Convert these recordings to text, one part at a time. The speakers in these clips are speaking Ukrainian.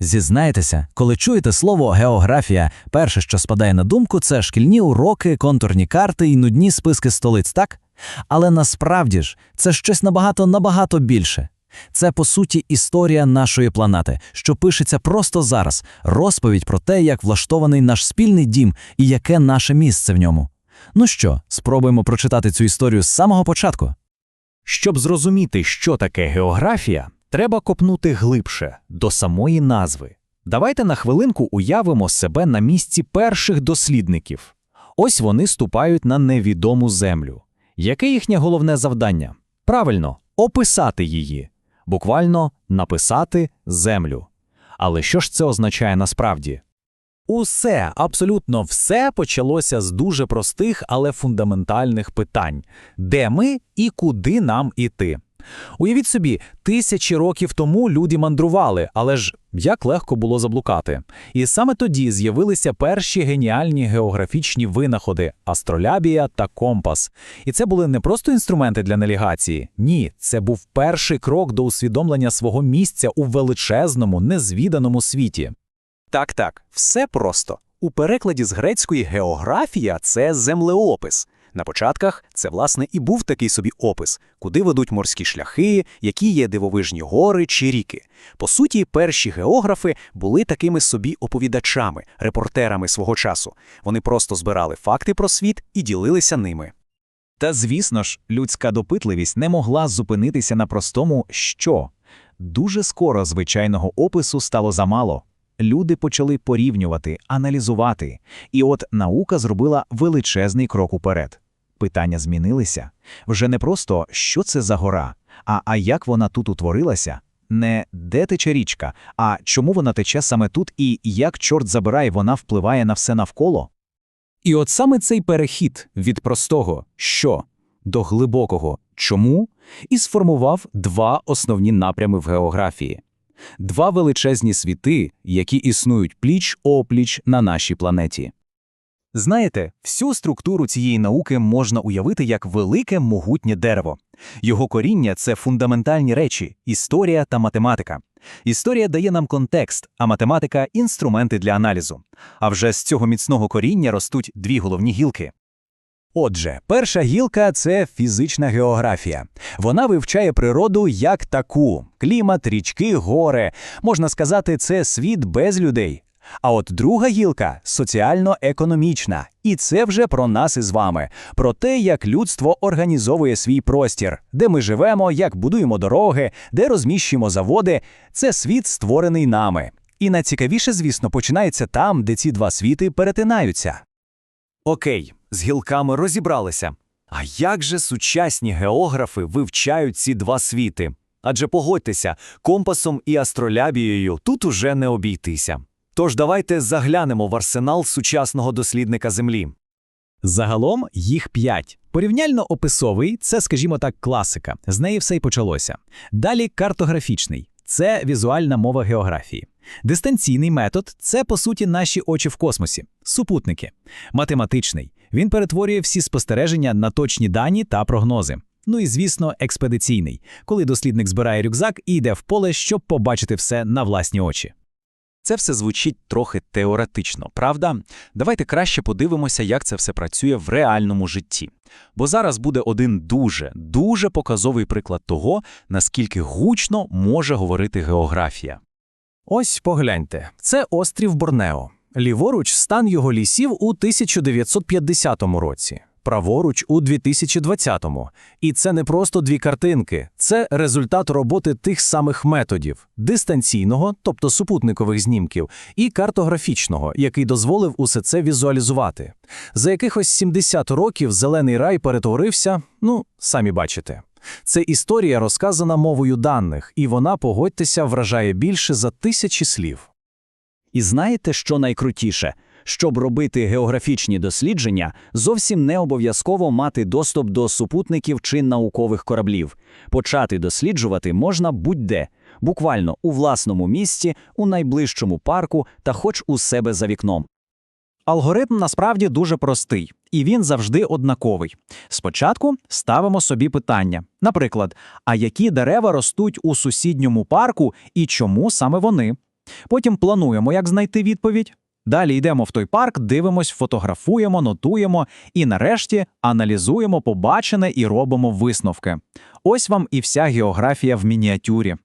Зізнайтеся, коли чуєте слово географія, перше, що спадає на думку, це шкільні уроки, контурні карти і нудні списки столиць, так? Але насправді ж це щось набагато набагато більше. Це по суті історія нашої планети, що пишеться просто зараз, розповідь про те, як влаштований наш спільний дім і яке наше місце в ньому. Ну що, спробуємо прочитати цю історію з самого початку. Щоб зрозуміти, що таке географія, треба копнути глибше до самої назви. Давайте на хвилинку уявимо себе на місці перших дослідників. Ось вони ступають на невідому землю. Яке їхнє головне завдання? Правильно, описати її, буквально написати землю. Але що ж це означає насправді? Усе, абсолютно все почалося з дуже простих, але фундаментальних питань: де ми і куди нам іти? Уявіть собі, тисячі років тому люди мандрували, але ж як легко було заблукати. І саме тоді з'явилися перші геніальні географічні винаходи астролябія та компас. І це були не просто інструменти для навігації. Ні, це був перший крок до усвідомлення свого місця у величезному, незвіданому світі. Так, так, все просто. У перекладі з грецької географія це землеопис. На початках це, власне, і був такий собі опис, куди ведуть морські шляхи, які є дивовижні гори чи ріки. По суті, перші географи були такими собі оповідачами, репортерами свого часу. Вони просто збирали факти про світ і ділилися ними. Та звісно ж, людська допитливість не могла зупинитися на простому що. Дуже скоро звичайного опису стало замало. Люди почали порівнювати, аналізувати, і от наука зробила величезний крок уперед. Питання змінилися. Вже не просто що це за гора, а, а як вона тут утворилася, не де тече річка, а чому вона тече саме тут і як чорт забирає, вона впливає на все навколо. І от саме цей перехід від простого що до глибокого чому і сформував два основні напрями в географії. Два величезні світи, які існують пліч-опліч на нашій планеті. Знаєте, всю структуру цієї науки можна уявити як велике могутнє дерево. Його коріння це фундаментальні речі історія та математика. Історія дає нам контекст, а математика інструменти для аналізу. А вже з цього міцного коріння ростуть дві головні гілки. Отже, перша гілка це фізична географія. Вона вивчає природу як таку: клімат, річки, гори. Можна сказати, це світ без людей. А от друга гілка соціально-економічна, і це вже про нас із вами, про те, як людство організовує свій простір, де ми живемо, як будуємо дороги, де розміщуємо заводи. Це світ, створений нами. І найцікавіше, звісно, починається там, де ці два світи перетинаються. Окей, з гілками розібралися. А як же сучасні географи вивчають ці два світи? Адже погодьтеся, компасом і астролябією тут уже не обійтися. Тож давайте заглянемо в арсенал сучасного дослідника Землі. Загалом їх п'ять. Порівняльно-описовий це, скажімо так, класика. З неї все й почалося. Далі картографічний це візуальна мова географії. Дистанційний метод це, по суті, наші очі в космосі, супутники. Математичний він перетворює всі спостереження на точні дані та прогнози. Ну і, звісно, експедиційний, коли дослідник збирає рюкзак і йде в поле, щоб побачити все на власні очі. Це все звучить трохи теоретично, правда? Давайте краще подивимося, як це все працює в реальному житті. Бо зараз буде один дуже, дуже показовий приклад того, наскільки гучно може говорити географія. Ось погляньте, це острів Борнео. Ліворуч стан його лісів у 1950 році, праворуч у 2020-му. І це не просто дві картинки, це результат роботи тих самих методів дистанційного, тобто супутникових знімків, і картографічного, який дозволив усе це візуалізувати. За якихось 70 років зелений рай перетворився, ну, самі бачите. Це історія розказана мовою даних, і вона, погодьтеся, вражає більше за тисячі слів. І знаєте, що найкрутіше? Щоб робити географічні дослідження, зовсім не обов'язково мати доступ до супутників чи наукових кораблів. Почати досліджувати можна будь-де, буквально у власному місті, у найближчому парку та хоч у себе за вікном. Алгоритм насправді дуже простий, і він завжди однаковий. Спочатку ставимо собі питання. Наприклад, а які дерева ростуть у сусідньому парку і чому саме вони? Потім плануємо, як знайти відповідь. Далі йдемо в той парк, дивимось, фотографуємо, нотуємо і нарешті аналізуємо побачене і робимо висновки. Ось вам і вся географія в мініатюрі.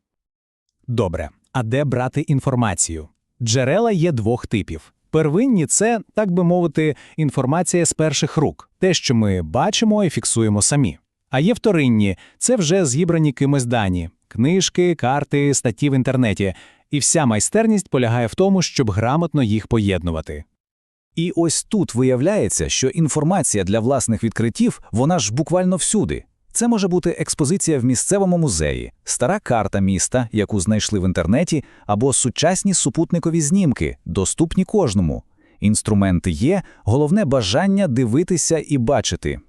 Добре, а де брати інформацію? Джерела є двох типів. Первинні це, так би мовити, інформація з перших рук, те, що ми бачимо і фіксуємо самі. А є вторинні це вже зібрані кимось дані, книжки, карти, статті в інтернеті. І вся майстерність полягає в тому, щоб грамотно їх поєднувати. І ось тут виявляється, що інформація для власних відкриттів, вона ж буквально всюди. Це може бути експозиція в місцевому музеї, стара карта міста, яку знайшли в інтернеті, або сучасні супутникові знімки, доступні кожному. Інструменти є, головне бажання дивитися і бачити.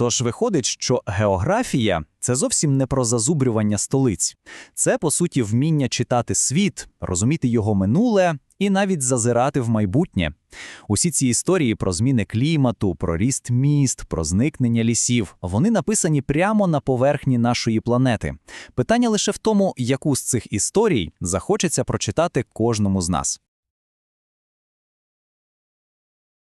Тож виходить, що географія це зовсім не про зазубрювання столиць. Це, по суті, вміння читати світ, розуміти його минуле і навіть зазирати в майбутнє. Усі ці історії про зміни клімату, про ріст міст, про зникнення лісів, вони написані прямо на поверхні нашої планети. Питання лише в тому, яку з цих історій захочеться прочитати кожному з нас.